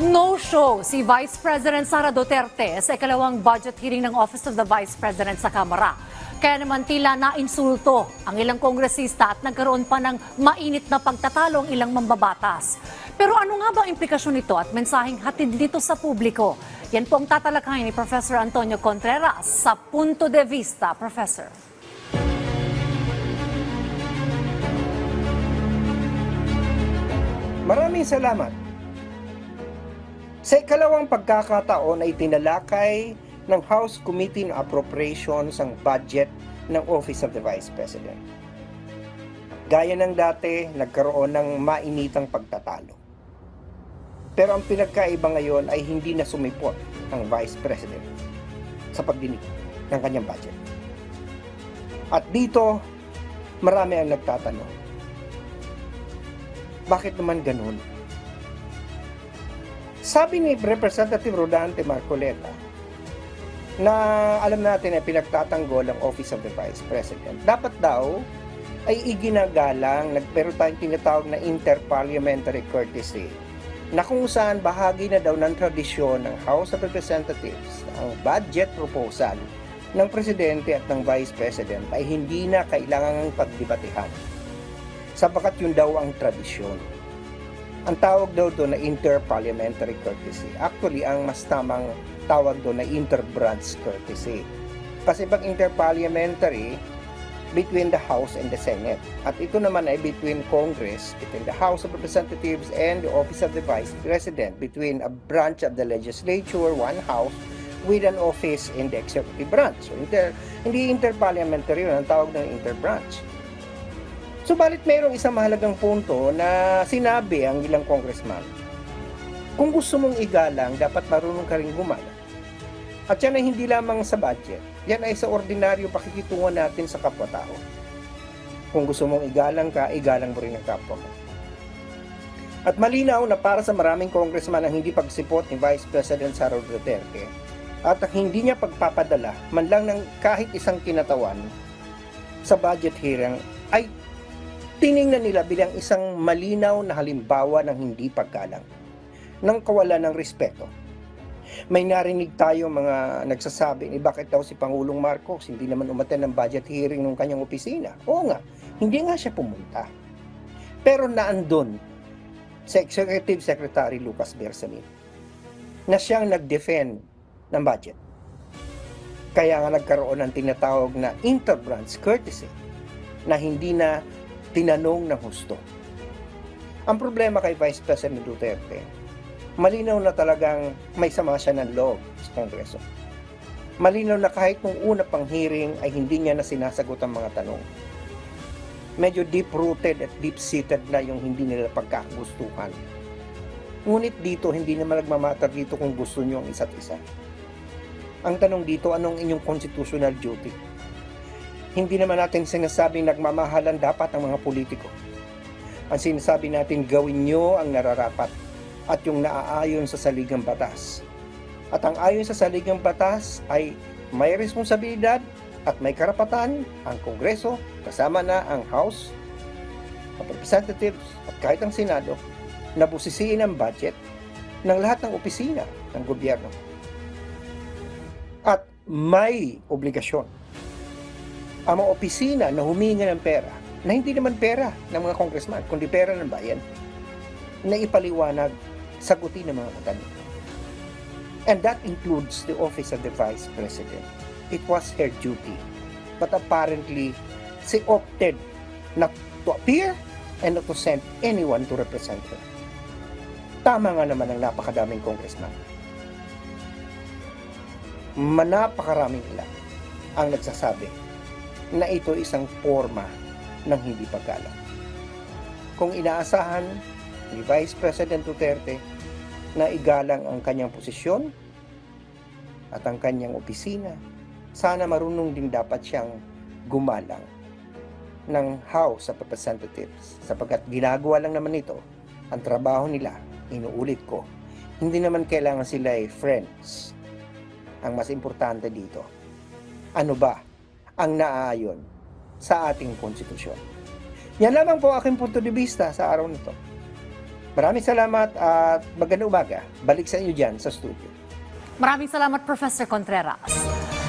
No-show si Vice President Sara Duterte sa ikalawang budget hearing ng Office of the Vice President sa Kamara. Kaya naman tila na-insulto ang ilang kongresista at nagkaroon pa ng mainit na pagtatalo ang ilang mambabatas. Pero ano nga ba implikasyon nito at mensaheng hatid dito sa publiko? Yan po ang tatalakayin ni Professor Antonio Contreras sa Punto de Vista, Professor. Maraming salamat. Sa ikalawang pagkakataon ay tinalakay ng House Committee on Appropriations ang budget ng Office of the Vice President. Gaya ng dati, nagkaroon ng mainitang pagtatalo. Pero ang pinagkaiba ngayon ay hindi na sumipot ang Vice President sa pagdinig ng kanyang budget. At dito, marami ang nagtatanong bakit naman ganun? Sabi ni Representative Rodante Marcoleta na alam natin ay pinagtatanggol ang Office of the Vice President. Dapat daw ay iginagalang, nagpero tayong tinatawag na interparliamentary courtesy na kung saan bahagi na daw ng tradisyon ng House of Representatives ang budget proposal ng Presidente at ng Vice President ay hindi na kailangang pagdebatehan sapagat yun daw ang tradisyon. Ang tawag daw doon na interparliamentary courtesy. Actually, ang mas tamang tawag doon na interbranch courtesy. Kasi pag interparliamentary, between the House and the Senate. At ito naman ay between Congress, between the House of Representatives and the Office of the Vice President, between a branch of the legislature, one house, with an office in the executive branch. So, inter, hindi interparliamentary yun, ang tawag ng interbranch. Subalit mayroong isang mahalagang punto na sinabi ang ilang congressman. Kung gusto mong igalang, dapat marunong ka rin gumala. At yan ay hindi lamang sa budget. Yan ay sa ordinaryo pakikitungan natin sa kapwa-tao. Kung gusto mong igalang ka, igalang mo rin ang kapwa mo. At malinaw na para sa maraming congressman ang hindi pagsipot ni Vice President Sara Duterte at ang hindi niya pagpapadala man lang ng kahit isang kinatawan sa budget hearing ay tiningnan nila bilang isang malinaw na halimbawa ng hindi paggalang, ng kawalan ng respeto. May narinig tayo mga nagsasabi ni bakit daw si Pangulong Marcos hindi naman umaten ng budget hearing ng kanyang opisina. Oo nga, hindi nga siya pumunta. Pero naandun sa Executive Secretary Lucas Bersamin na siyang nag-defend ng budget. Kaya nga nagkaroon ng tinatawag na interbranch courtesy na hindi na tinanong ng husto. Ang problema kay Vice President Duterte, malinaw na talagang may sama siya ng loob sa Kongreso. Malinaw na kahit nung una pang hearing ay hindi niya na sinasagot ang mga tanong. Medyo deep-rooted at deep-seated na yung hindi nila pagkakagustuhan. Ngunit dito, hindi naman nagmamatter dito kung gusto niyo ang isa't isa. Ang tanong dito, anong inyong constitutional duty? Hindi naman natin sinasabing nagmamahalan dapat ang mga politiko. Ang sinasabi natin gawin nyo ang nararapat at yung naaayon sa saligang batas. At ang ayon sa saligang batas ay may responsibilidad at may karapatan ang Kongreso kasama na ang House of Representatives at kahit ang Senado na busisiin ang budget ng lahat ng opisina ng gobyerno. At may obligasyon ang mga opisina na huminga ng pera, na hindi naman pera ng mga congressman, kundi pera ng bayan, na ipaliwanag, sagutin ng mga katanungan. And that includes the office of the Vice President. It was her duty. But apparently, she opted not to appear and not to send anyone to represent her. Tama nga naman ang napakadaming congressman. Manapakaraming ilan ang nagsasabi na ito isang forma ng hindi paggalang. Kung inaasahan ni Vice President Duterte na igalang ang kanyang posisyon at ang kanyang opisina, sana marunong din dapat siyang gumalang ng House of Representatives sapagkat ginagawa lang naman ito ang trabaho nila, inuulit ko, hindi naman kailangan sila ay friends. Ang mas importante dito, ano ba ang naaayon sa ating konstitusyon. Yan lamang po aking punto de vista sa araw nito. Maraming salamat at magandang umaga. Balik sa inyo dyan sa studio. Maraming salamat, Professor Contreras.